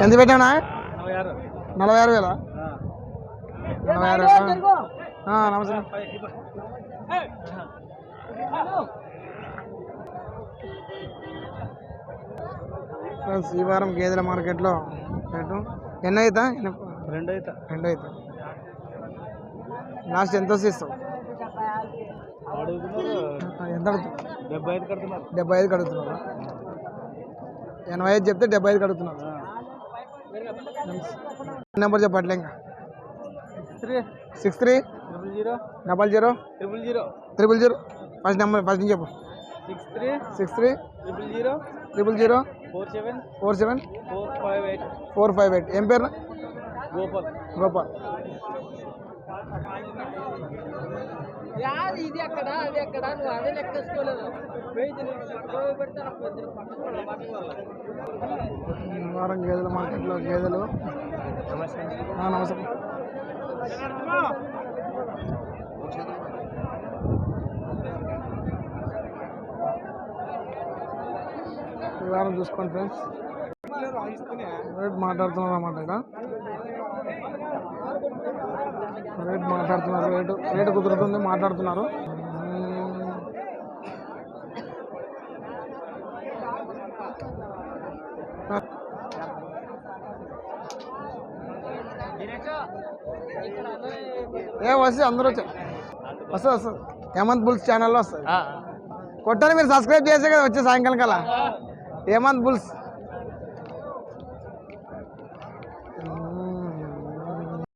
ఎంత పెట్టావునా నలభై ఆరు. వేల? నలభై ఆరు వేల? ఆ, నమస్తే ఫ్రెండ్స్ ఈ వారం గేదెల మార్కెట్లో రేటు ఎన్ని అవుతా రెండు అయితే. రెండు అవుతా లాస్ట్ ఎంత వస్తే ఇస్తావు? ఎంత అడుగుతావు డెబ్బై ఐదు కడుతున్నారు. డెబ్బై ఐదు కడుగుతున్నారా ఎనభై ఐదు చెప్తే డెబ్బై ఐదు కడుగుతున్నారు నెంబర్ చెప్పట్లే ఇంకా. Six three. Triple zero. Double zero. Triple zero. Triple zero. First number first నుంచి చెప్పు. Six three. Six three. Triple zero. Triple zero. Four seven. Four seven. Four five eight. Four five eight. ఏం పేరు? గోపాల్. గోపాల్. ఇది అక్కడ అది అక్కడ నువ్వు అదే లెక్కేసుకోలేదు వారం గేదెల మార్కెట్లో గేదెలు. ఈ వారం చూసుకోండి ఫ్రెండ్స్. రేట్ మాట్లాడుతున్నారు అన్నమాట ఇక్కడ. రేట్ మాట్లాడుతున్నారు. రేటు రేటు కుదురుతుంది మాట్లాడుతున్నారు. ఏ వస్తే అందరూ వచ్చారు వస్తుంది వస్తుంది హేమంత్ బుల్స్ ఛానల్లో వస్తుంది కొట్టాలి మీరు సబ్స్క్రైబ్ చేసే కదా వచ్చే సాయంకాలం కల్లా. హేమంత్ బుల్స్.